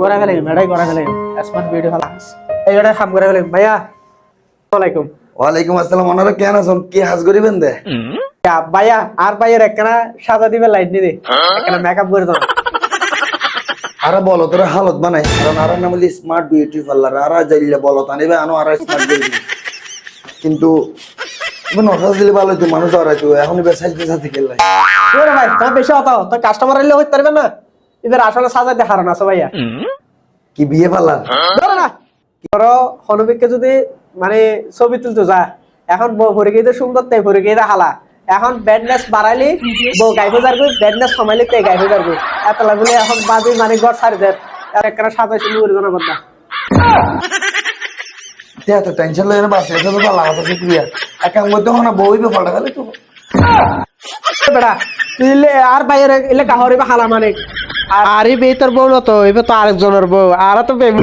করা গেলে মেডাই করা গেলে স্মার্ট ভিডিও করা গেলে ভাইয়া আসসালামাইকুম ওয়ালাইকুম আসসালাম ওনারা কেন আছেন? কি হাজ করিবেন দে? ভাইয়া আর ভাইয়ের একখানা সাজা দিবে লাইট নিয়ে একখানা মেকআপ করে দাও। আরা বলো তোরা হালত বানাই। কারণ আর নাম হলি স্মার্ট বিউটি পার্লার আর যাইলে বলো তানিবে আনো আর স্মার্ট বিউটি কিন্তু তুমি দিলে ভালো হইতো মানুষ আর এখন এবার সাইজতে সাথে খেললাই ওরে ভাই তোমার বেশি হতো তো কাস্টমার এলে হইতে পারবে না? এবার আসলে সাজাতে হারান আছে ভাইয়া কি বিয়ে পার্লার ধরো না ধরো হনুবিককে যদি মানে ছবি তুলতে যা এখন বউ ভরে গিয়ে সুন্দর তাই ভরে গিয়ে হালা। এখন ব্যাডনেস বাড়াইলি বউ গাইবো যারবো ব্যাডনেস কমাইলি তাই গাইবো যারবো এত লাগলে এখন বাদি মানে ঘর ছাড়ি দেয়। আর একটা সাজাইছি নুরি জনের কথা তে এত টেনশন লাগে না বাসে তো ভালো আছে শুক্রিয়া মধ্যে করতে না বউই বে ফাটা গেলে তো বেড়া তুই আর বাইরে এলে গাহরি বা হালা মানে? আরে বে তোর বউ না তো এবার তো আরেকজনের বউ আর তো বেম